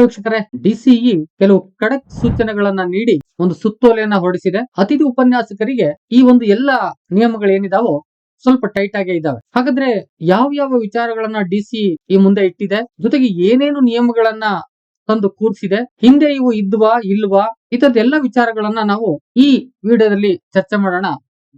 ವೀಕ್ಷಕರೇ ಡಿಸಿಇ ಕೆಲವು ಕಡಕ್ ಸೂಚನೆಗಳನ್ನ ನೀಡಿ ಒಂದು ಸುತ್ತೋಲೆಯನ್ನ ಹೊರಡಿಸಿದೆ. ಅತಿಥಿ ಉಪನ್ಯಾಸಕರಿಗೆ ಈ ಒಂದು ಎಲ್ಲ ನಿಯಮಗಳು ಏನಿದಾವೋ ಸ್ವಲ್ಪ ಟೈಟ್ ಆಗೇ ಇದಾವೆ. ಹಾಗಾದ್ರೆ ಯಾವ ಯಾವ ವಿಚಾರಗಳನ್ನ ಡಿಸಿ ಈ ಮುಂದೆ ಇಟ್ಟಿದೆ? ಜೊತೆಗೆ ಏನೇನು ನಿಯಮಗಳನ್ನ ತಂದು ಕೂರಿಸಿದೆ? ಹಿಂದೆ ಇವು ಇದ್ವಾ, ಇಲ್ವಾ? ಎಲ್ಲಾ ವಿಚಾರಗಳನ್ನ ನಾವು ಈ ವಿಡಿಯೋದಲ್ಲಿ ಚರ್ಚೆ ಮಾಡೋಣ.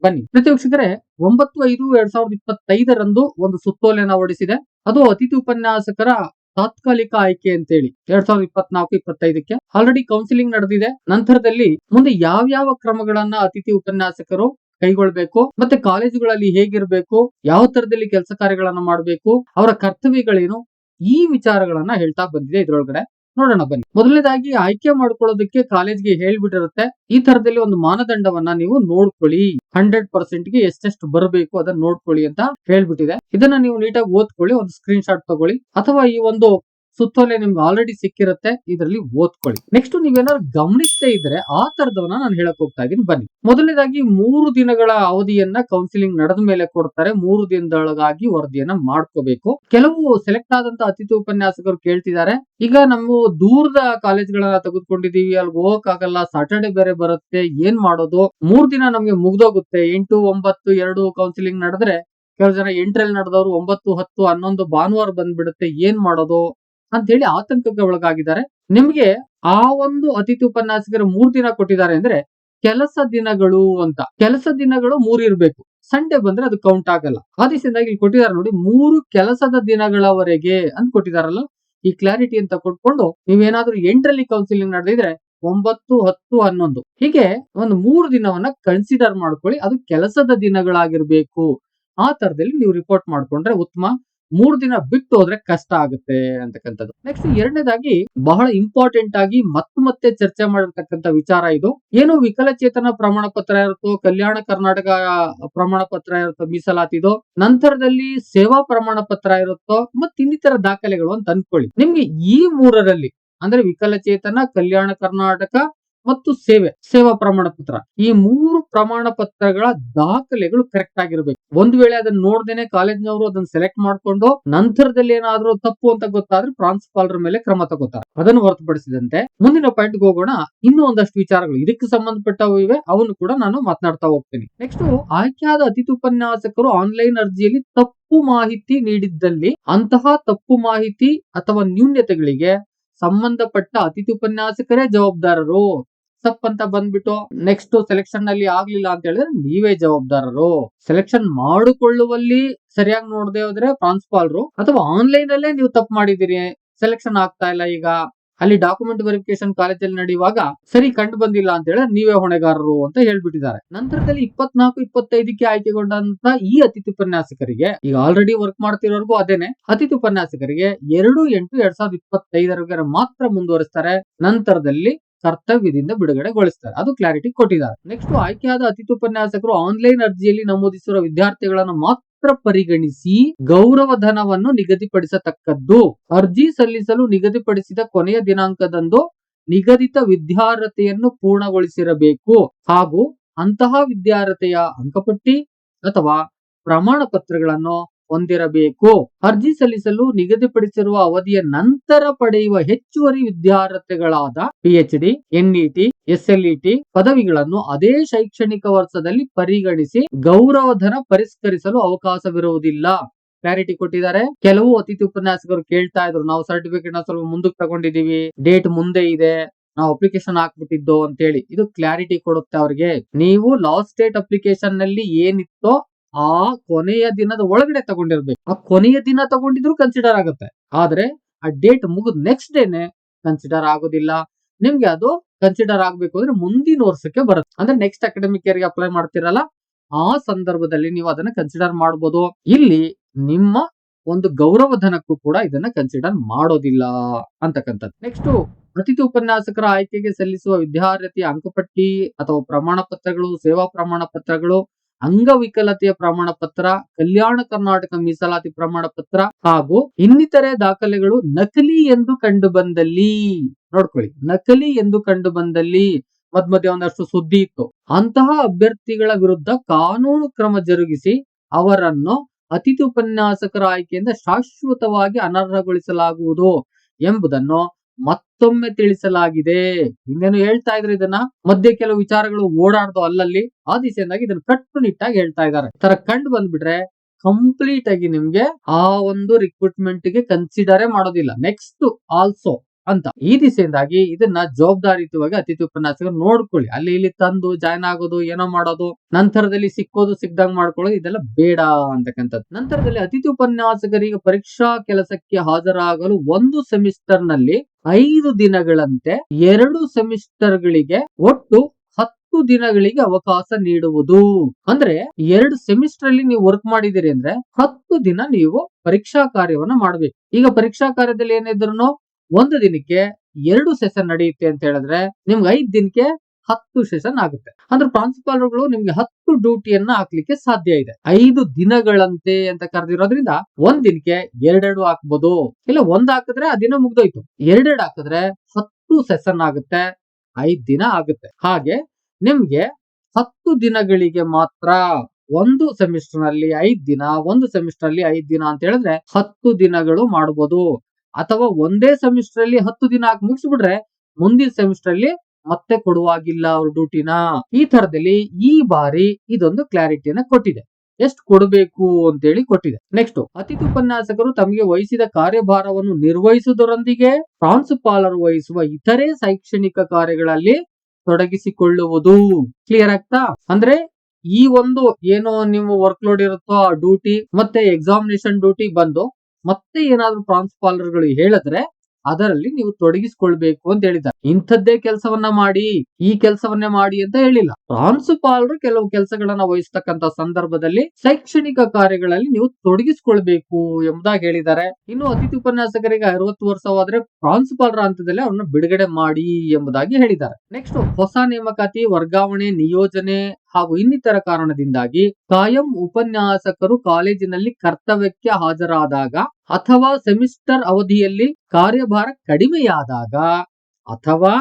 ಬನ್ನಿ. ಪ್ರತಿ ವೀಕ್ಷಕರೇ ಒಂಬತ್ತು ಐದು ಎರಡ್ ಸಾವಿರದ ಇಪ್ಪತ್ತೈದರಂದು ಒಂದು ಸುತ್ತೋಲೆಯನ್ನ ಹೊರಡಿಸಿದೆ. ಅದು ಅತಿಥಿ ಉಪನ್ಯಾಸಕರ ತಾತ್ಕಾಲಿಕ ಆಯ್ಕೆ ಅಂತೇಳಿ. ಎರಡ್ ಸಾವಿರದ ಇಪ್ಪತ್ನಾಲ್ಕು, ಇಪ್ಪತ್ತೈದಕ್ಕೆ ಆಲ್ರೆಡಿ ಕೌನ್ಸಿಲಿಂಗ್ ನಡೆದಿದೆ. ನಂತರದಲ್ಲಿ ಮುಂದೆ ಯಾವ ಯಾವ ಕ್ರಮಗಳನ್ನ ಅತಿಥಿ ಉಪನ್ಯಾಸಕರು ಕೈಗೊಳ್ಬೇಕು, ಮತ್ತೆ ಕಾಲೇಜುಗಳಲ್ಲಿ ಹೇಗಿರ್ಬೇಕು, ಯಾವ ತರದಲ್ಲಿ ಕೆಲಸ ಕಾರ್ಯಗಳನ್ನ ಮಾಡಬೇಕು, ಅವರ ಕರ್ತವ್ಯಗಳೇನು, ಈ ವಿಚಾರಗಳನ್ನ ಹೇಳ್ತಾ ಬಂದಿದೆ ಇದ್ರೊಳಗಡೆ. ನೋಡೋಣ ಬನ್ನಿ. ಮೊದಲನೇದಾಗಿ ಆಯ್ಕೆ ಮಾಡ್ಕೊಳ್ಳೋದಕ್ಕೆ ಕಾಲೇಜ್ಗೆ ಹೇಳ್ಬಿಟ್ಟಿರುತ್ತೆ, ಈ ತರದಲ್ಲಿ ಒಂದು ಮಾನದಂಡವನ್ನ ನೀವು ನೋಡ್ಕೊಳ್ಳಿ. ಹಂಡ್ರೆಡ್ ಪರ್ಸೆಂಟ್ಗೆ ಎಷ್ಟೆಷ್ಟು ಬರಬೇಕು ಅದನ್ನ ನೋಡ್ಕೊಳ್ಳಿ ಅಂತ ಹೇಳ್ಬಿಟ್ಟಿದೆ. ಇದನ್ನ ನೀವು ನೀಟಾಗಿ ಓದ್ಕೊಳ್ಳಿ, ಒಂದು ಸ್ಕ್ರೀನ್ ಶಾಟ್ ತಗೊಳ್ಳಿ. ಅಥವಾ ಈ ಒಂದು ಸುತ್ತೋಲೆ ನಿಮ್ಗೆ ಆಲ್ರೆಡಿ ಸಿಕ್ಕಿರುತ್ತೆ, ಇದರಲ್ಲಿ ಓದ್ಕೊಳ್ಳಿ. ನೆಕ್ಸ್ಟ್ ನೀವೇನಾದ್ರು ಗಮನಿಸದೇ ಇದ್ರೆ ಆ ತರದವನ್ನ ನಾನು ಹೇಳಕ್ ಹೋಗ್ತಾ ಇದೀನಿ ಬನ್ನಿ. ಮೊದಲನೇದಾಗಿ ಮೂರು ದಿನಗಳ ಅವಧಿಯನ್ನ ಕೌನ್ಸಿಲಿಂಗ್ ನಡೆದ ಮೇಲೆ ಕೊಡ್ತಾರೆ. ಮೂರು ದಿನದೊಳಗಾಗಿ ವರದಿಯನ್ನ ಮಾಡ್ಕೋಬೇಕು. ಕೆಲವು ಸೆಲೆಕ್ಟ್ ಆದಂತ ಅತಿಥಿ ಉಪನ್ಯಾಸಕರು ಕೇಳ್ತಿದ್ದಾರೆ. ಈಗ ನಾವು ದೂರದ ಕಾಲೇಜ್ಗಳನ್ನ ತೆಗೆದುಕೊಂಡಿದೀವಿ ಅಲ್ಲಿ ಹೋಗಕ್ ಆಗಲ್ಲ ಸಾಟರ್ಡೆ ಬೇರೆ ಬರುತ್ತೆ. ಏನ್ ಮಾಡೋದು? ಮೂರ್ ದಿನ ನಮ್ಗೆ ಮುಗ್ದೋಗುತ್ತೆ. ಎಂಟು, ಒಂಬತ್ತು, ಎರಡು ಕೌನ್ಸಿಲಿಂಗ್ ನಡೆದ್ರೆ, ಕೆಲವು ಜನ ಎಂಟರಲ್ಲಿ ನಡೆದವರು ಒಂಬತ್ತು, ಹತ್ತು, ಹನ್ನೊಂದು ಭಾನುವಾರ ಬಂದ್ಬಿಡುತ್ತೆ. ಏನ್ ಮಾಡೋದು? ಅಂತ ಹೇಳಿ ಆತಂಕಕ್ಕೆ ಒಳಗಾಗಿದ್ದಾರೆ. ನಿಮ್ಗೆ ಆ ಒಂದು ಅತಿಥಿ ಉಪನ್ಯಾಸಕರು ಮೂರ್ ದಿನ ಕೊಟ್ಟಿದ್ದಾರೆ ಅಂದ್ರೆ ಕೆಲಸ ದಿನಗಳು ಅಂತ. ಕೆಲಸ ದಿನಗಳು ಮೂರ್ ಇರ್ಬೇಕು. ಸಂಡೇ ಬಂದ್ರೆ ಅದು ಕೌಂಟ್ ಆಗಲ್ಲ. ಆ ದಿವಸದಿಂದಾಗಿ ಇಲ್ಲಿ ಕೊಟ್ಟಿದ್ದಾರೆ ನೋಡಿ, ಮೂರು ಕೆಲಸದ ದಿನಗಳವರೆಗೆ ಅಂತ ಕೊಟ್ಟಿದಾರಲ್ಲ ಈ ಕ್ಲಾರಿಟಿ ಅಂತ ಕೊಟ್ಕೊಂಡು ನೀವೇನಾದ್ರೂ ಎಂಟರಲ್ಲಿ ಕೌನ್ಸಿಲಿಂಗ್ ನಡೆದಿದ್ರೆ ಒಂಬತ್ತು, ಹತ್ತು, ಹನ್ನೊಂದು. ಹೀಗೆ ಒಂದು ಮೂರು ದಿನವನ್ನ ಕನ್ಸಿಡರ್ ಮಾಡ್ಕೊಳ್ಳಿ. ಅದು ಕೆಲಸದ ದಿನಗಳಾಗಿರ್ಬೇಕು. ಆ ತರದಲ್ಲಿ ನೀವು ರಿಪೋರ್ಟ್ ಮಾಡ್ಕೊಂಡ್ರೆ ಉತ್ತಮ. ಮೂರ್ ದಿನ ಬಿಟ್ಟು ಹೋದ್ರೆ ಕಷ್ಟ ಆಗುತ್ತೆ ಅಂತಕ್ಕಂಥದ್ದು. ನೆಕ್ಸ್ಟ್ ಎರಡನೇದಾಗಿ ಬಹಳ ಇಂಪಾರ್ಟೆಂಟ್ ಆಗಿ ಮತ್ತೆ ಮತ್ತೆ ಚರ್ಚೆ ಮಾಡಿರ್ತಕ್ಕಂಥ ವಿಚಾರ ಇದು. ಏನು ವಿಕಲಚೇತನ ಪ್ರಮಾಣ ಪತ್ರ ಇರುತ್ತೋ, ಕಲ್ಯಾಣ ಕರ್ನಾಟಕ ಪ್ರಮಾಣ ಪತ್ರ ಇರುತ್ತೋ ಮೀಸಲಾತಿದೋ ನಂತರದಲ್ಲಿ ಸೇವಾ ಪ್ರಮಾಣ ಪತ್ರ ಇರುತ್ತೋ, ಮತ್ತೆ ಇನ್ನಿತರ ದಾಖಲೆಗಳು ಅಂತ ಅನ್ಕೊಳ್ಳಿ. ನಿಮ್ಗೆ ಈ ಮೂರರಲ್ಲಿ ಅಂದ್ರೆ ವಿಕಲಚೇತನ, ಕಲ್ಯಾಣ ಕರ್ನಾಟಕ ಮತ್ತು ಸೇವೆ, ಸೇವಾ ಪ್ರಮಾಣ ಪತ್ರ. ಈ ಮೂರು ಪ್ರಮಾಣ ಪತ್ರಗಳ ದಾಖಲೆಗಳು ಕರೆಕ್ಟ್ ಆಗಿರ್ಬೇಕು. ಒಂದ್ ವೇಳೆ ಅದನ್ನ ನೋಡ್ದೇನೆ ಕಾಲೇಜ್ನವರು ಅದನ್ನ ಸೆಲೆಕ್ಟ್ ಮಾಡ್ಕೊಂಡು ನಂತರದಲ್ಲಿ ಏನಾದ್ರೂ ತಪ್ಪು ಅಂತ ಗೊತ್ತಾದ್ರೆ ಪ್ರಾಂಶುಪಾಲರ ಮೇಲೆ ಕ್ರಮ ತಗೋತಾರೆ. ಅದನ್ನು ಹೊರತುಪಡಿಸಿದಂತೆ ಮುಂದಿನ ಪಾಯಿಂಟ್ ಹೋಗೋಣ. ಇನ್ನೂ ಒಂದಷ್ಟು ವಿಚಾರಗಳು. ಇದಕ್ಕೆ ಸಂಬಂಧಪಟ್ಟವು ಇವೆ. ಅವನ್ನು ಕೂಡ ನಾನು ಮಾತನಾಡ್ತಾ ಹೋಗ್ತೀನಿ. ನೆಕ್ಸ್ಟ್ ಆಯ್ಕೆಯಾದ ಅತಿಥಿ ಉಪನ್ಯಾಸಕರು ಆನ್ಲೈನ್ ಅರ್ಜಿಯಲ್ಲಿ ತಪ್ಪು ಮಾಹಿತಿ ನೀಡಿದ್ದಲ್ಲಿ ಅಂತಹ ತಪ್ಪು ಮಾಹಿತಿ ಅಥವಾ ನ್ಯೂನ್ಯತೆಗಳಿಗೆ ಸಂಬಂಧಪಟ್ಟ ಅತಿಥಿ ಉಪನ್ಯಾಸಕರೇ ಜವಾಬ್ದಾರರು. ತಪ್ಪ ಅಂತ ಬಂದ್ಬಿಟ್ಟು ನೆಕ್ಸ್ಟ್ ಸೆಲೆಕ್ಷನ್ನಲ್ಲಿ ಆಗ್ಲಿಲ್ಲ ಅಂತ ಹೇಳಿದ್ರೆ ನೀವೇ ಜವಾಬ್ದಾರರು. ಸೆಲೆಕ್ಷನ್ ಮಾಡಿಕೊಳ್ಳುವಲ್ಲಿ ಸರಿಯಾಗಿ ನೋಡದೆ ಹೋದ್ರೆ ಪ್ರಾಂಶುಪಾಲರು ಅಥವಾ ಆನ್ಲೈನ್ ಅಲ್ಲೇ ನೀವು ತಪ್ಪು ಮಾಡಿದಿರಿ ಸೆಲೆಕ್ಷನ್ ಆಗ್ತಾ ಇಲ್ಲ ಈಗ. ಅಲ್ಲಿ ಡಾಕ್ಯುಮೆಂಟ್ ವೆರಿಫಿಕೇಶನ್ ಕಾಲೇಜಲ್ಲಿ ನಡೆಯುವಾಗ ಸರಿ ಕಂಡು ಬಂದಿಲ್ಲ ಅಂತ ಹೇಳಿದ್ರೆ ನೀವೇ ಹೊಣೆಗಾರರು ಅಂತ ಹೇಳ್ಬಿಟ್ಟಿದ್ದಾರೆ. ನಂತರದಲ್ಲಿ ಇಪ್ಪತ್ನಾಲ್ಕು, ಇಪ್ಪತ್ತೈದಕ್ಕೆ ಆಯ್ಕೆಗೊಂಡಂತ ಈ ಅತಿಥಿ ಉಪನ್ಯಾಸಕರಿಗೆ, ಈಗ ಆಲ್ರೆಡಿ ವರ್ಕ್ ಮಾಡ್ತಿರೋರ್ಗು ಅದೇನೆ, ಅತಿಥಿ ಉಪನ್ಯಾಸಕರಿಗೆ ಎರಡು ಎಂಟು ಎರಡ್ ಸಾವಿರದ ಇಪ್ಪತ್ತೈದರವರೆಗೆ ಮಾತ್ರ ಮುಂದುವರಿಸ್ತಾರೆ. ನಂತರದಲ್ಲಿ ಕರ್ತವ್ಯದಿಂದ ಬಿಡುಗಡೆಗೊಳಿಸ್ತಾರೆ. ಅದು ಕ್ಲಾರಿಟಿ ಕೊಟ್ಟಿದ್ದಾರೆ. ನೆಕ್ಸ್ಟ್ ಆಯ್ಕೆಯಾದ ಅತಿಥಿ ಉಪನ್ಯಾಸಕರು ಆನ್ಲೈನ್ ಅರ್ಜಿಯಲ್ಲಿ ನಮೂದಿಸಿರುವ ವಿದ್ಯಾರ್ಥಿಗಳನ್ನು ಮಾತ್ರ ಪರಿಗಣಿಸಿ ಗೌರವ ಧನವನ್ನು ನಿಗದಿಪಡಿಸತಕ್ಕದ್ದು. ಅರ್ಜಿ ಸಲ್ಲಿಸಲು ನಿಗದಿಪಡಿಸಿದ ಕೊನೆಯ ದಿನಾಂಕದಂದು ನಿಗದಿತ ವಿದ್ಯಾರ್ಹತೆಯನ್ನು ಪೂರ್ಣಗೊಳಿಸಿರಬೇಕು. ಹಾಗೂ ಅಂತಹ ವಿದ್ಯಾರ್ಹತೆಯ ಅಂಕಪಟ್ಟಿ ಅಥವಾ ಪ್ರಮಾಣ ಪತ್ರಗಳನ್ನು ಹೊಂದಿರಬೇಕು. ಅರ್ಜಿ ಸಲ್ಲಿಸಲು ನಿಗದಿಪಡಿಸಿರುವ ಅವಧಿಯ ನಂತರ ಪಡೆಯುವ ಹೆಚ್ಚುವರಿ ವಿದ್ಯಾರ್ಹತೆಗಳಾದ ಪಿಎಚ್ ಡಿ ಎನ್ಇಟಿ ಎಸ್ಎಲ್ಇಟಿ ಪದವಿಗಳನ್ನು ಅದೇ ಶೈಕ್ಷಣಿಕ ವರ್ಷದಲ್ಲಿ ಪರಿಗಣಿಸಿ ಗೌರವಧನ ಪರಿಷ್ಕರಿಸಲು ಅವಕಾಶವಿರುವುದಿಲ್ಲ. ಕ್ಲಾರಿಟಿ ಕೊಟ್ಟಿದ್ದಾರೆ. ಕೆಲವು ಅತಿಥಿ ಉಪನ್ಯಾಸಕರು ಕೇಳ್ತಾ ಇದ್ರು, ನಾವು ಸರ್ಟಿಫಿಕೇಟ್ನ ಸ್ವಲ್ಪ ಮುಂದಕ್ಕೆ ತಗೊಂಡಿದೀವಿ ಡೇಟ್ ಮುಂದೆ ಇದೆ, ನಾವು ಅಪ್ಲಿಕೇಶನ್ ಹಾಕ್ಬಿಟ್ಟಿದ್ದು? ಅಂತ ಹೇಳಿ ಇದು ಕ್ಲಾರಿಟಿ ಕೊಡುತ್ತೆ ಅವ್ರಿಗೆ. ನೀವು ಲಾಸ್ಟ್ ಡೇಟ್ ಅಪ್ಲಿಕೇಶನ್ನಲ್ಲಿ ಏನಿತ್ತೋ ಆ ಕೊನೆಯ ದಿನದ ಒಳಗಡೆ ತಗೊಂಡಿರ್ಬೇಕು. ಆ ಕೊನೆಯ ದಿನ ತಗೊಂಡಿದ್ರು ಕನ್ಸಿಡರ್ ಆಗುತ್ತೆ. ಆದ್ರೆ ಆ ಡೇಟ್ ಮುಗಿದ ನೆಕ್ಸ್ಟ್ ಡೇನೆ ಕನ್ಸಿಡರ್ ಆಗೋದಿಲ್ಲ. ನಿಮ್ಗೆ ಅದು ಕನ್ಸಿಡರ್ ಆಗ್ಬೇಕು ಅಂದ್ರೆ ಮುಂದಿನ ವರ್ಷಕ್ಕೆ ಬರುತ್ತೆ. ಅಂದ್ರೆ ನೆಕ್ಸ್ಟ್ ಅಕಾಡೆಮಿಕ್ ಇಯರ್ಗೆ ಅಪ್ಲೈ ಮಾಡ್ತಿರಲ್ಲ, ಆ ಸಂದರ್ಭದಲ್ಲಿ ನೀವು ಅದನ್ನ ಕನ್ಸಿಡರ್ ಮಾಡಬಹುದು ಇಲ್ಲಿ ನಿಮ್ಮ ಒಂದು ಗೌರವಧನಕ್ಕೂ ಕೂಡ ಇದನ್ನ ಕನ್ಸಿಡರ್ ಮಾಡೋದಿಲ್ಲ ಅಂತಕ್ಕಂಥದ್ದು. ನೆಕ್ಸ್ಟ್ ಅತಿಥಿ ಉಪನ್ಯಾಸಕರ ಆಯ್ಕೆಗೆ ಸಲ್ಲಿಸುವ ವಿದ್ಯಾರ್ಥಿ ಅಂಕಪಟ್ಟಿ ಅಥವಾ ಪ್ರಮಾಣ ಪತ್ರಗಳು ಸೇವಾ ಪ್ರಮಾಣ ಪತ್ರಗಳು ಅಂಗವಿಕಲತೆಯ ಪ್ರಮಾಣ ಪತ್ರ, ಕಲ್ಯಾಣ ಕರ್ನಾಟಕ ಮೀಸಲಾತಿ ಪ್ರಮಾಣ ಪತ್ರ ಹಾಗೂ ಇನ್ನಿತರೆ ದಾಖಲೆಗಳು ನಕಲಿ ಎಂದು ಕಂಡು ಬಂದಲ್ಲಿ. ನೋಡ್ಕೊಳ್ಳಿ, ನಕಲಿ ಎಂದು ಕಂಡು ಬಂದಲ್ಲಿ ಮಧ್ಯ ಮಧ್ಯೆ ಒಂದಷ್ಟು ಸುದ್ದಿ ಇತ್ತು. ಅಂತಹ ಅಭ್ಯರ್ಥಿಗಳ ವಿರುದ್ಧ ಕಾನೂನು ಕ್ರಮ ಜರುಗಿಸಿ ಅವರನ್ನು ಅತಿಥಿ ಉಪನ್ಯಾಸಕರ ಆಯ್ಕೆಯಿಂದ ಶಾಶ್ವತವಾಗಿ ಅನರ್ಹಗೊಳಿಸಲಾಗುವುದು ಎಂಬುದನ್ನು ಮತ್ತೊಮ್ಮೆ ತಿಳಿಸಲಾಗಿದೆ. ಇನ್ನೇನು ಹೇಳ್ತಾ ಇದ್ರೆ ಇದನ್ನ ಮಧ್ಯೆ ಕೆಲವು ವಿಚಾರಗಳು ಓಡಾಡ್ದು ಅಲ್ಲಲ್ಲಿ ಆ ದಿಸೆಯಿಂದಾಗಿ ಇದನ್ನ ಕಟ್ಟುನಿಟ್ಟಾಗಿ ಹೇಳ್ತಾ ಇದ್ದಾರೆ. ತರ ಕಂಡು ಬಂದ್ಬಿಟ್ರೆ ಕಂಪ್ಲೀಟ್ ಆಗಿ ನಿಮ್ಗೆ ಆ ಒಂದು ರಿಕ್ರೂಟ್ಮೆಂಟ್ಗೆ ಕನ್ಸಿಡರೇ ಮಾಡೋದಿಲ್ಲ. ನೆಕ್ಸ್ಟ್ ಆಲ್ಸೋ ಅಂತ. ಈ ದಿಸೆಯಿಂದಾಗಿ ಇದನ್ನ ಜವಾಬ್ದಾರಿಯುತವಾಗಿ ಅತಿಥಿ ಉಪನ್ಯಾಸಕರು ನೋಡ್ಕೊಳ್ಳಿ. ಅಲ್ಲಿ ಇಲ್ಲಿ ತಂದು ಜಾಯ್ನ್ ಆಗೋದು, ಏನೋ ಮಾಡೋದು, ನಂತರದಲ್ಲಿ ಸಿಕ್ಕೋದು, ಸಿಕ್ದಂಗ್ ಮಾಡ್ಕೊಳ್ಳೋದು, ಇದೆಲ್ಲ ಬೇಡ ಅಂತಕ್ಕಂಥದ್ದು. ನಂತರದಲ್ಲಿ ಅತಿಥಿ ಉಪನ್ಯಾಸಕರಿಗೆ ಪರೀಕ್ಷಾ ಕೆಲಸಕ್ಕೆ ಹಾಜರಾಗಲು ಒಂದು ಸೆಮಿಸ್ಟರ್ನಲ್ಲಿ ಐದು ದಿನಗಳಂತೆ ಎರಡು ಸೆಮಿಸ್ಟರ್ ಗಳಿಗೆ ಒಟ್ಟು ಹತ್ತು ದಿನಗಳಿಗೆ ಅವಕಾಶ ನೀಡುವುದು. ಅಂದ್ರೆ ಎರಡು ಸೆಮಿಸ್ಟರ್ ಅಲ್ಲಿ ನೀವು ವರ್ಕ್ ಮಾಡಿದಿರಿ ಅಂದ್ರೆ ಹತ್ತು ದಿನ ನೀವು ಪರೀಕ್ಷಾ ಕಾರ್ಯವನ್ನ ಮಾಡ್ಬೇಕು. ಈಗ ಪರೀಕ್ಷಾ ಕಾರ್ಯದಲ್ಲಿ ಏನಿದ್ರು ಒಂದು ದಿನಕ್ಕೆ ಎರಡು ಸೆಷನ್ ನಡೆಯುತ್ತೆ ಅಂತ ಹೇಳಿದ್ರೆ ನಿಮ್ಗೆ ಐದ್ ದಿನಕ್ಕೆ ಹತ್ತು ಸೆಷನ್ ಆಗುತ್ತೆ. ಅಂದ್ರೆ ಪ್ರಾಂಶುಪಾಲರುಗಳು ನಿಮ್ಗೆ ಹತ್ತು ಡ್ಯೂಟಿಯನ್ನ ಹಾಕ್ಲಿಕ್ಕೆ ಸಾಧ್ಯ ಇದೆ. ಐದು ದಿನಗಳಂತೆ ಅಂತ ಕರೆದಿರೋದ್ರಿಂದ ಒಂದ್ ದಿನಕ್ಕೆ ಎರಡೆರಡು ಹಾಕ್ಬೋದು. ಇಲ್ಲ, ಒಂದ್ ಹಾಕಿದ್ರೆ ಆ ದಿನ ಮುಗ್ದೋಯ್ತು. ಎರಡೆರಡು ಹಾಕಿದ್ರೆ ಹತ್ತು ಸೆಷನ್ ಆಗುತ್ತೆ, ಐದ್ ದಿನ ಆಗುತ್ತೆ. ಹಾಗೆ ನಿಮ್ಗೆ ಹತ್ತು ದಿನಗಳಿಗೆ ಮಾತ್ರ ಒಂದು ಸೆಮಿಸ್ಟರ್ನಲ್ಲಿ ಐದ್ ದಿನ, ಒಂದು ಸೆಮಿಸ್ಟರ್ ಅಲ್ಲಿ ಐದ್ ದಿನ ಅಂತ ಹೇಳಿದ್ರೆ ಹತ್ತು ದಿನಗಳು ಮಾಡಬಹುದು ಅಥವಾ ಒಂದೇ ಸೆಮಿಸ್ಟರ್ ಅಲ್ಲಿ ಹತ್ತು ದಿನ ಹಾಕಿ ಮುಗಿಸ್ಬಿಟ್ರೆ ಮುಂದಿನ ಸೆಮಿಸ್ಟರ್ ಅಲ್ಲಿ ಮತ್ತೆ ಕೊಡುವಾಗಿಲ್ಲ ಅವ್ರ ಡ್ಯೂಟಿನ ಈ ತರದಲ್ಲಿ ಈ ಬಾರಿ ಇದೊಂದು ಕ್ಲಾರಿಟಿಯನ್ನ ಕೊಟ್ಟಿದೆ. ಎಷ್ಟು ಕೊಡಬೇಕು ಅಂತೇಳಿ ಕೊಟ್ಟಿದೆ. ನೆಕ್ಸ್ಟ್ ಅತಿಥಿ ಉಪನ್ಯಾಸಕರು ತಮಗೆ ವಹಿಸಿದ ಕಾರ್ಯಭಾರವನ್ನು ನಿರ್ವಹಿಸುವುದರೊಂದಿಗೆ ಪ್ರಾಂಶುಪಾಲರು ವಹಿಸುವ ಇತರೆ ಶೈಕ್ಷಣಿಕ ಕಾರ್ಯಗಳಲ್ಲಿ ತೊಡಗಿಸಿಕೊಳ್ಳುವುದು. ಕ್ಲಿಯರ್ ಆಗ್ತಾ? ಅಂದ್ರೆ ಈ ಒಂದು ಏನೋ ನಿಮ್ಮ ವರ್ಕ್ ಲೋಡ್ ಇರುತ್ತೋ ಆ ಡ್ಯೂಟಿ ಮತ್ತೆ ಎಕ್ಸಾಮಿನೇಷನ್ ಡ್ಯೂಟಿ ಬಂದು ಮತ್ತೆ ಏನಾದ್ರೂ ಪ್ರಾಂಶುಪಾಲರುಗಳು ಹೇಳಿದ್ರೆ ಅದರಲ್ಲಿ ನೀವು ತೊಡಗಿಸಿಕೊಳ್ಬೇಕು ಅಂತ ಹೇಳಿದ್ದಾರೆ. ಇಂಥದ್ದೇ ಕೆಲಸವನ್ನ ಮಾಡಿ, ಈ ಕೆಲಸವನ್ನೇ ಮಾಡಿ ಅಂತ ಹೇಳಿಲ್ಲ. ಪ್ರಾಂಶುಪಾಲರು ಕೆಲವು ಕೆಲಸಗಳನ್ನ ವಹಿಸ್ತಕ್ಕಂತ ಸಂದರ್ಭದಲ್ಲಿ ಶೈಕ್ಷಣಿಕ ಕಾರ್ಯಗಳಲ್ಲಿ ನೀವು ತೊಡಗಿಸಿಕೊಳ್ಬೇಕು ಎಂಬುದಾಗಿ ಹೇಳಿದ್ದಾರೆ. ಇನ್ನು ಅತಿಥಿ ಉಪನ್ಯಾಸಕರಿಗೆ ಅರವತ್ತು ವರ್ಷವಾದ್ರೆ ಪ್ರಾಂಶುಪಾಲರ ಹಂತದಲ್ಲಿ ಅವ್ರನ್ನ ಬಿಡುಗಡೆ ಮಾಡಿ ಎಂಬುದಾಗಿ ಹೇಳಿದ್ದಾರೆ. ನೆಕ್ಸ್ಟ್ ಹೊಸ ನೇಮಕಾತಿ, ವರ್ಗಾವಣೆ, ನಿಯೋಜನೆ ಹಾಗೂ ಇನ್ನಿತರ ಕಾರಣದಿಂದಾಗಿ ಕಾಯಂ ಉಪನ್ಯಾಸಕರು ಕಾಲೇಜಿನಲ್ಲಿ ಕರ್ತವ್ಯಕ್ಕೆ ಹಾಜರಾದಾಗ ಅಥವಾ ಸೆಮಿಸ್ಟರ್ ಅವಧಿಯಲ್ಲಿ ಕಾರ್ಯಭಾರ ಕಡಿಮೆಯಾದಾಗ ಅಥವಾ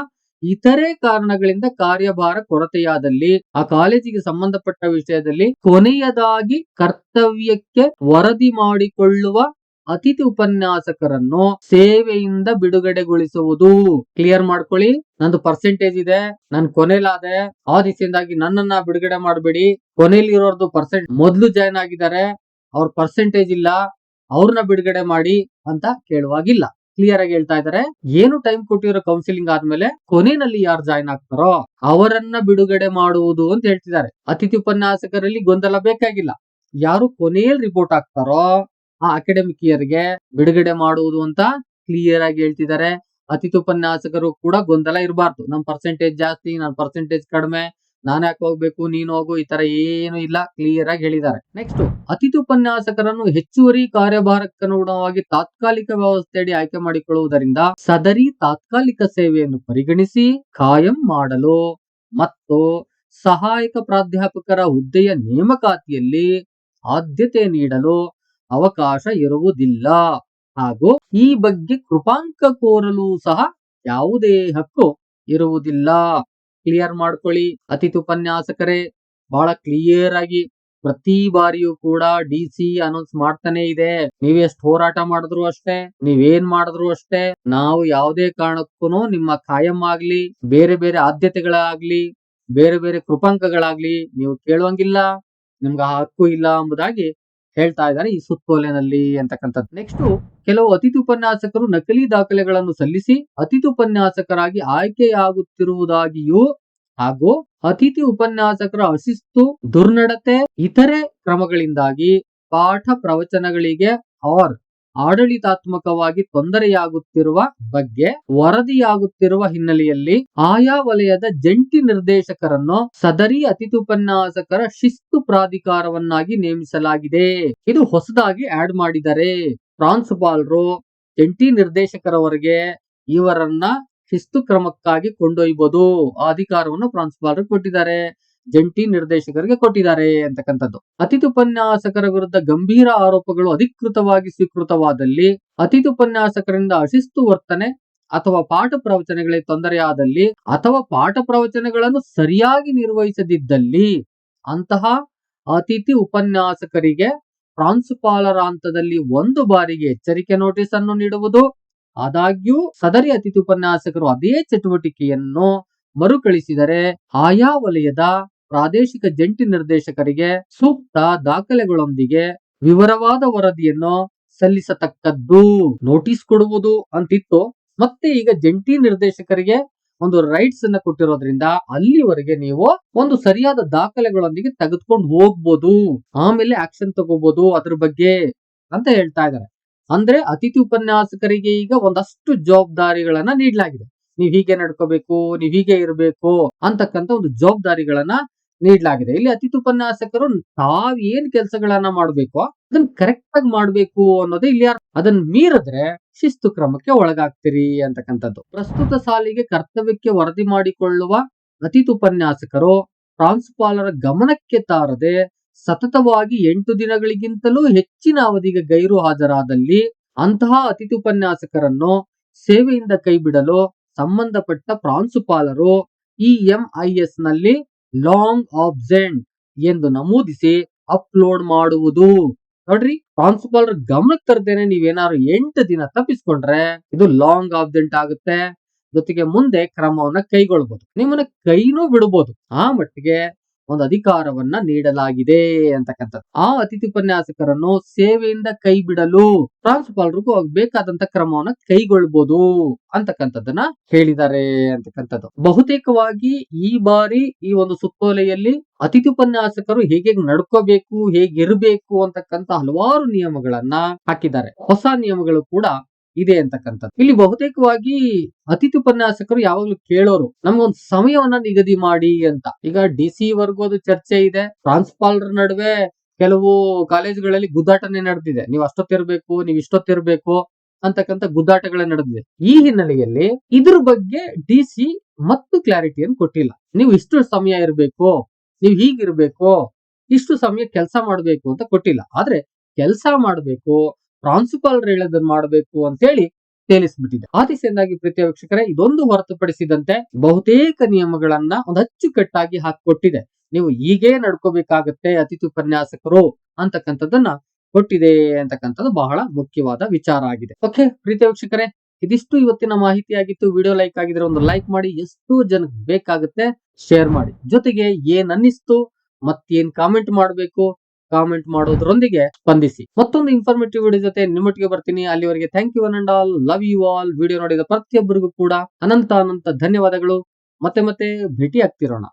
ಇತರೆ ಕಾರಣಗಳಿಂದ ಕಾರ್ಯಭಾರ ಕೊರತೆಯಾದಲ್ಲಿ ಆ ಕಾಲೇಜಿಗೆ ಸಂಬಂಧಪಟ್ಟ ವಿಷಯದಲ್ಲಿ ಕೊನೆಯದಾಗಿ ಕರ್ತವ್ಯಕ್ಕೆ ವರದಿ ಮಾಡಿಕೊಳ್ಳುವ ಅತಿಥಿ ಉಪನ್ಯಾಸಕರನ್ನು ಸೇವೆಯಿಂದ ಬಿಡುಗಡೆಗೊಳಿಸುವುದು. ಕ್ಲಿಯರ್ ಮಾಡ್ಕೊಳ್ಳಿ. ನಂದು ಪರ್ಸೆಂಟೇಜ್ ಇದೆ. ನನ್ ಕೊನೆಲಾದೆ. ಆ ದಿಸೆಯಿಂದಾಗಿ ನನ್ನನ್ನ ಬಿಡುಗಡೆ ಮಾಡಬೇಡಿ. ಕೊನೆಯಲ್ಲಿರೋರ್ದು ಪರ್ಸೆಂಟ್ ಮೊದ್ಲು ಜಾಯ್ನ್ ಆಗಿದ್ದಾರೆ. ಅವ್ರ ಪರ್ಸೆಂಟೇಜ್ ಇಲ್ಲ. ಅವ್ರನ್ನ ಬಿಡುಗಡೆ ಮಾಡಿ ಅಂತ ಕೇಳುವಾಗಿಲ್ಲ. ಕ್ಲಿಯರ್ ಆಗಿ ಹೇಳ್ತಾ ಇದ್ದಾರೆ ಏನು ಟೈಮ್ ಕೊಟ್ಟಿರೋ ಕೌನ್ಸಿಲಿಂಗ್ ಆದ್ಮೇಲೆ ಕೊನೆಯಲ್ಲಿ ಯಾರು ಜಾಯ್ನ್ ಆಗ್ತಾರೋ ಅವರನ್ನ ಬಿಡುಗಡೆ ಮಾಡುವುದು ಅಂತ ಹೇಳ್ತಿದ್ದಾರೆ ಅತಿಥಿ ಉಪನ್ಯಾಸಕರಲ್ಲಿ ಗೊಂದಲ ಬೇಕಾಗಿಲ್ಲ. ಯಾರು ಕೊನೆಯಲ್ಲಿ ರಿಪೋರ್ಟ್ ಆಗ್ತಾರೋ ಆ ಅಕಾಡೆಮಿಕ್ ಇಯರ್ಗೆ ಬಿಡುಗಡೆ ಮಾಡುವುದು ಅಂತ ಕ್ಲಿಯರ್ ಆಗಿ ಹೇಳ್ತಿದ್ದಾರೆ ಅತಿಥಿ ಉಪನ್ಯಾಸಕರು ಕೂಡ ಗೊಂದಲ ಇರಬಾರ್ದು. ನಮ್ ಪರ್ಸೆಂಟೇಜ್ ಜಾಸ್ತಿ, ನನ್ ಪರ್ಸೆಂಟೇಜ್ ಕಡಿಮೆ ನಾನ್ ಯಾಕೆ ಹೋಗ್ಬೇಕು, ನೀನು ಹೋಗು, ಈ ತರ ಏನು ಇಲ್ಲ ಕ್ಲಿಯರ್ ಆಗಿ ಹೇಳಿದ್ದಾರೆ. ನೆಕ್ಸ್ಟ್ ಅತಿಥಿ ಉಪನ್ಯಾಸಕರನ್ನು ಹೆಚ್ಚುವರಿ ಕಾರ್ಯಭಾರಕ್ಕನುಗುಣವಾಗಿ ತಾತ್ಕಾಲಿಕ ವ್ಯವಸ್ಥೆಯಡಿ ಆಯ್ಕೆ ಮಾಡಿಕೊಳ್ಳುವುದರಿಂದ ಸದರಿ ತಾತ್ಕಾಲಿಕ ಸೇವೆಯನ್ನು ಪರಿಗಣಿಸಿ ಕಾಯಂ ಮಾಡಲು ಮತ್ತು ಸಹಾಯಕ ಪ್ರಾಧ್ಯಾಪಕರ ಹುದ್ದೆಯ ನೇಮಕಾತಿಯಲ್ಲಿ ಆದ್ಯತೆ ನೀಡಲು ಅವಕಾಶ ಇರುವುದಿಲ್ಲ. ಹಾಗೂ ಈ ಬಗ್ಗೆ ಕೃಪಾಂಕ ಕೋರಲು ಸಹ ಯಾವುದೇ ಹಕ್ಕು ಇರುವುದಿಲ್ಲ. ಕ್ಲಿಯರ್ ಮಾಡ್ಕೊಳ್ಳಿ. ಅತಿಥಿ ಉಪನ್ಯಾಸಕರೇ, ಬಹಳ ಕ್ಲಿಯರ್ ಆಗಿ ಪ್ರತಿ ಬಾರಿಯೂ ಕೂಡ ಡಿ ಸಿ ಅನೌನ್ಸ್ ಮಾಡ್ತಾನೆ ಇದೆ. ನೀವ್ ಎಷ್ಟ್ ಹೋರಾಟ ಮಾಡಿದ್ರು ಅಷ್ಟೇ ನೀವೇನ್ ಮಾಡಿದ್ರು ಅಷ್ಟೇ, ನಾವು ಯಾವುದೇ ಕಾರಣಕ್ಕೂ ನಿಮ್ಮ ಕಾಯಂ ಆಗ್ಲಿ, ಬೇರೆ ಬೇರೆ ಆದ್ಯತೆಗಳಾಗ್ಲಿ, ಬೇರೆ ಬೇರೆ ಕೃಪಾಂಕಗಳಾಗ್ಲಿ ನೀವು ಕೇಳುವಂಗಿಲ್ಲ, ನಿಮ್ಗೆ ಹಕ್ಕು ಇಲ್ಲ ಎಂಬುದಾಗಿ ಹೇಳ್ತಾ ಇದ್ದಾರೆ ಈ ಸುತ್ತೋಲೆನಲ್ಲಿ ಅಂತಕ್ಕಂಥದ್ದು. ನೆಕ್ಸ್ಟ್ ಕೆಲವು ಅತಿಥಿ ಉಪನ್ಯಾಸಕರು ನಕಲಿ ದಾಖಲೆಗಳನ್ನು ಸಲ್ಲಿಸಿ ಅತಿಥಿ ಉಪನ್ಯಾಸಕರಾಗಿ ಆಯ್ಕೆಯಾಗುತ್ತಿರುವುದಾಗಿಯೂ ಹಾಗೂ ಅತಿಥಿ ಉಪನ್ಯಾಸಕರ ಅಶಿಸ್ತು, ದುರ್ನಡತೆ, ಇತರೆ ಕ್ರಮಗಳಿಂದಾಗಿ ಪಾಠ ಪ್ರವಚನಗಳಿಗೆ ಆರ್ ಆಡಳಿತಾತ್ಮಕವಾಗಿ ತೊಂದರೆಯಾಗುತ್ತಿರುವ ಬಗ್ಗೆ ವರದಿಯಾಗುತ್ತಿರುವ ಹಿನ್ನೆಲೆಯಲ್ಲಿ ಆಯಾ ವಲಯದ ಜಂಟಿ ನಿರ್ದೇಶಕರನ್ನು ಸದರಿ ಅತಿಥಿ ಉಪನ್ಯಾಸಕರ ಶಿಸ್ತು ಪ್ರಾಧಿಕಾರವನ್ನಾಗಿ ನೇಮಿಸಲಾಗಿದೆ. ಇದು ಹೊಸದಾಗಿ ಆಡ್ ಮಾಡಿದರೆ ಪ್ರಾಂಶುಪಾಲರು ಜಂಟಿ ನಿರ್ದೇಶಕರವರೆಗೆ ಇವರನ್ನ ಶಿಸ್ತು ಕ್ರಮಕ್ಕಾಗಿ ಕೊಂಡೊಯ್ಯಬಹುದು ಆ ಅಧಿಕಾರವನ್ನು ಪ್ರಾಂಶುಪಾಲರು ಕೊಟ್ಟಿದ್ದಾರೆ. ಜಂಟಿ ನಿರ್ದೇಶಕರಿಗೆ ಕೊಟ್ಟಿದ್ದಾರೆ ಅಂತಕ್ಕಂಥದ್ದು. ಅತಿಥಿ ಉಪನ್ಯಾಸಕರ ವಿರುದ್ಧ ಗಂಭೀರ ಆರೋಪಗಳು ಅಧಿಕೃತವಾಗಿ ಸ್ವೀಕೃತವಾದಲ್ಲಿ ಅತಿಥಿ ಉಪನ್ಯಾಸಕರಿಂದ ಅಶಿಸ್ತು ವರ್ತನೆ ಅಥವಾ ಪಾಠ ಪ್ರವಚನಗಳಿಗೆ ತೊಂದರೆಯಾದಲ್ಲಿ ಅಥವಾ ಪಾಠ ಪ್ರವಚನಗಳನ್ನು ಸರಿಯಾಗಿ ನಿರ್ವಹಿಸದಿದ್ದಲ್ಲಿ ಅಂತಹ ಅತಿಥಿ ಉಪನ್ಯಾಸಕರಿಗೆ ಪ್ರಾಂಶುಪಾಲರ ಹಂತದಲ್ಲಿ ಒಂದು ಬಾರಿಗೆ ಎಚ್ಚರಿಕೆ ನೋಟಿಸ್ ಅನ್ನು ನೀಡುವುದು, ಆದಾಗ್ಯೂ ಸದರಿ ಅತಿಥಿ ಉಪನ್ಯಾಸಕರು ಅದೇ ಚಟುವಟಿಕೆಯನ್ನು ಮರುಕಳಿಸಿದರೆ ಆಯಾ ವಲಯದ ಪ್ರಾದೇಶಿಕ ಜಂಟಿ ನಿರ್ದೇಶಕರಿಗೆ ಸೂಕ್ತ ದಾಖಲೆಗಳೊಂದಿಗೆ ವಿವರವಾದ ವರದಿಯನ್ನು ಸಲ್ಲಿಸತಕ್ಕದ್ದು. ನೋಟಿಸ್ ಕೊಡುವುದು ಅಂತಿತ್ತು. ಮತ್ತೆ ಈಗ ಜಂಟಿ ನಿರ್ದೇಶಕರಿಗೆ ಒಂದು ರೈಟ್ಸ್ ಅನ್ನ ಕೊಟ್ಟಿರೋದ್ರಿಂದ ಅಲ್ಲಿವರೆಗೆ ನೀವು ಒಂದು ಸರಿಯಾದ ದಾಖಲೆಗಳೊಂದಿಗೆ ತೆಗೆದುಕೊಂಡು ಹೋಗ್ಬೋದು. ಆಮೇಲೆ ಆಕ್ಷನ್ ತಗೋಬಹುದು ಅದ್ರ ಬಗ್ಗೆ ಅಂತ ಹೇಳ್ತಾ ಇದ್ದಾರೆ. ಅಂದ್ರೆ ಅತಿಥಿ ಉಪನ್ಯಾಸಕರಿಗೆ ಈಗ ಒಂದಷ್ಟು ಜವಾಬ್ದಾರಿಗಳನ್ನ ನೀಡಲಾಗಿದೆ. ನೀವ್ ಹೀಗೆ ನಡ್ಕೋಬೇಕು, ನೀವ್ ಹೀಗೆ ಇರಬೇಕು ಅಂತಕ್ಕಂತ ಒಂದು ಜವಾಬ್ದಾರಿಗಳನ್ನ ನೀಡಲಾಗಿದೆ ಇಲ್ಲಿ ಅತಿಥಿ ಉಪನ್ಯಾಸಕರು ತಾವ್ ಏನ್ ಕೆಲಸಗಳನ್ನ ಮಾಡ್ಬೇಕು ಅದನ್ನ ಕರೆಕ್ಟ್ ಆಗಿ ಮಾಡ್ಬೇಕು ಅನ್ನೋದು ಇಲ್ಲಿ. ಅದನ್ನ ಮೀರಿದ್ರೆ ಶಿಸ್ತು ಕ್ರಮಕ್ಕೆ ಒಳಗಾಗ್ತೀರಿ ಅಂತಕ್ಕಂಥದ್ದು ಪ್ರಸ್ತುತ ಸಾಲಿಗೆ ಕರ್ತವ್ಯಕ್ಕೆ ವರದಿ ಮಾಡಿಕೊಳ್ಳುವ ಅತಿಥಿ ಉಪನ್ಯಾಸಕರು ಪ್ರಾಂಶುಪಾಲರ ಗಮನಕ್ಕೆ ತಾರದೆ ಸತತವಾಗಿ ಎಂಟು ದಿನಗಳಿಗಿಂತಲೂ ಹೆಚ್ಚಿನ ಅವಧಿಗೆ ಗೈರು ಹಾಜರಾದಲ್ಲಿ ಅಂತಹ ಅತಿಥಿ ಉಪನ್ಯಾಸಕರನ್ನು ಸೇವೆಯಿಂದ ಕೈಬಿಡಲು ಸಂಬಂಧಪಟ್ಟ ಪ್ರಾಂಶುಪಾಲರು ಎಸ್ನಲ್ಲಿ ಲಾಂಗ್ ಆಬ್ಸೆಂಟ್ ಎಂದು ನಮೂದಿಸಿ ಅಪ್ಲೋಡ್ ಮಾಡುವುದು. ನೋಡ್ರಿ ಪ್ರಾಂಶುಪಾಲರ ಗಮನಕ್ಕೆ ತರದೇನೆ ನೀವೇನಾದ್ರು ಎಂಟು ದಿನ ತಪ್ಪಿಸ್ಕೊಂಡ್ರೆ ಇದು ಲಾಂಗ್ ಆಬ್ಸೆಂಟ್ ಆಗುತ್ತೆ. ಜೊತೆಗೆ ಮುಂದೆ ಕ್ರಮವನ್ನ ಕೈಗೊಳ್ಬಹುದು ನಿಮ್ಮನ್ನ ಕೈನೂ ಬಿಡಬಹುದು ಆ ಮಟ್ಟಿಗೆ ಒಂದು ಅಧಿಕಾರವನ್ನ ನೀಡಲಾಗಿದೆ ಅಂತಕ್ಕಂಥದ್ದು. ಆ ಅತಿಥಿ ಉಪನ್ಯಾಸಕರನ್ನು ಸೇವೆಯಿಂದ ಕೈ ಬಿಡಲು ಪ್ರಾಂಶುಪಾಲರಿಗೂ ಬೇಕಾದಂತ ಕ್ರಮವನ್ನ ಕೈಗೊಳ್ಬಹುದು ಅಂತಕ್ಕಂಥದ್ದನ್ನ ಹೇಳಿದ್ದಾರೆ ಅಂತಕ್ಕಂಥದ್ದು. ಬಹುತೇಕವಾಗಿ ಈ ಬಾರಿ ಈ ಒಂದು ಸುತ್ತೋಲೆಯಲ್ಲಿ ಅತಿಥಿ ಉಪನ್ಯಾಸಕರು ಹೇಗೆ ನಡ್ಕೋಬೇಕು, ಹೇಗಿರ್ಬೇಕು ಅಂತಕ್ಕಂಥ ಹಲವಾರು ನಿಯಮಗಳನ್ನ ಹಾಕಿದ್ದಾರೆ. ಹೊಸ ನಿಯಮಗಳು ಕೂಡ ಇದೆ ಅಂತಕ್ಕಂಥದ್ದು. ಇಲ್ಲಿ ಬಹುತೇಕವಾಗಿ ಅತಿಥಿ ಉಪನ್ಯಾಸಕರು ಯಾವಾಗ್ಲೂ ಕೇಳೋರು, ನಮ್ಗೊಂದು ಸಮಯವನ್ನ ನಿಗದಿ ಮಾಡಿ ಅಂತ. ಈಗ ಡಿ ಸಿ ವರ್ಗೂ ಅದು ಚರ್ಚೆ ಇದೆ. ಪ್ರಾಂಶುಪಾಲರ ನಡುವೆ ಕೆಲವು ಕಾಲೇಜುಗಳಲ್ಲಿ ಗುದ್ದಾಟನೆ ನಡೆದಿದೆ. ನೀವು ಅಷ್ಟೊತ್ತಿರ್ಬೇಕು, ನೀವು ಇಷ್ಟೊತ್ತಿರ್ಬೇಕು ಅಂತಕ್ಕಂಥ ಗುದ್ದಾಟಗಳೇ ನಡೆದಿದೆ. ಈ ಹಿನ್ನೆಲೆಯಲ್ಲಿ ಇದ್ರ ಬಗ್ಗೆ ಡಿ ಸಿ ಮತ್ತು ಕ್ಲಾರಿಟಿಯನ್ನು ಕೊಟ್ಟಿಲ್ಲ. ನೀವು ಇಷ್ಟು ಸಮಯ ಇರಬೇಕು, ನೀವು ಹೀಗಿರ್ಬೇಕು, ಇಷ್ಟು ಸಮಯ ಕೆಲಸ ಮಾಡಬೇಕು ಅಂತ ಕೊಟ್ಟಿಲ್ಲ. ಆದ್ರೆ ಕೆಲಸ ಮಾಡಬೇಕು ಪ್ರಾಂಶುಪಾಲರು ಹೇಳೋದನ್ನ ಮಾಡಬೇಕು ಅಂತೇಳಿ ತೇಲಿಸ್ಬಿಟ್ಟಿದೆ. ಆ ದಿಸೆಯಿಂದಾಗಿ ಪ್ರೀತಿಯ ವೀಕ್ಷಕರೇ, ಇದೊಂದು ಹೊರತುಪಡಿಸಿದಂತೆ ಬಹುತೇಕ ನಿಯಮಗಳನ್ನ ಒಂದು ಅಚ್ಚುಕಟ್ಟಾಗಿ ಹಾಕಿಕೊಟ್ಟಿದೆ. ನೀವು ಹೀಗೆ ನಡ್ಕೋಬೇಕಾಗತ್ತೆ ಅತಿಥಿ ಉಪನ್ಯಾಸಕರು ಅಂತಕ್ಕಂಥದ್ದನ್ನ ಕೊಟ್ಟಿದೆ ಅಂತಕ್ಕಂಥದ್ದು ಬಹಳ ಮುಖ್ಯವಾದ ವಿಚಾರ ಆಗಿದೆ. ಓಕೆ, ಪ್ರೀತಿಯ ವೀಕ್ಷಕರೇ, ಇದಿಷ್ಟು ಇವತ್ತಿನ ಮಾಹಿತಿ ಆಗಿತ್ತು ವಿಡಿಯೋ ಲೈಕ್ ಆಗಿದ್ರೆ ಒಂದು ಲೈಕ್ ಮಾಡಿ, ಎಷ್ಟು ಜನಕ್ಕೆ ಬೇಕಾಗುತ್ತೆ ಶೇರ್ ಮಾಡಿ. ಜೊತೆಗೆ ಏನ್ ಅನ್ನಿಸ್ತು, ಮತ್ತೇನ್ ಕಾಮೆಂಟ್ ಮಾಡಬೇಕು ಕಾಮೆಂಟ್ ಮಾಡೋದ್ರೊಂದಿಗೆ ಸ್ಪಂದಿಸಿ. ಮತ್ತೊಂದು ಇನ್ಫಾರ್ಮೇಟಿವ್ ವಿಡಿಯೋ ಜೊತೆ ನಿಮ್ಮೊಟ್ಟಿಗೆ ಬರ್ತೀನಿ. ಅಲ್ಲಿವರೆಗೆ thank you and all love you all video ನೋಡಿದ ಪ್ರತಿಯೊಬ್ಬರಿಗೂ ಕೂಡ ಅನಂತ ಅನಂತ ಧನ್ಯವಾದಗಳು. ಮತ್ತೆ ಮತ್ತೆ ಭೇಟಿ ಆಗ್ತಿರೋಣ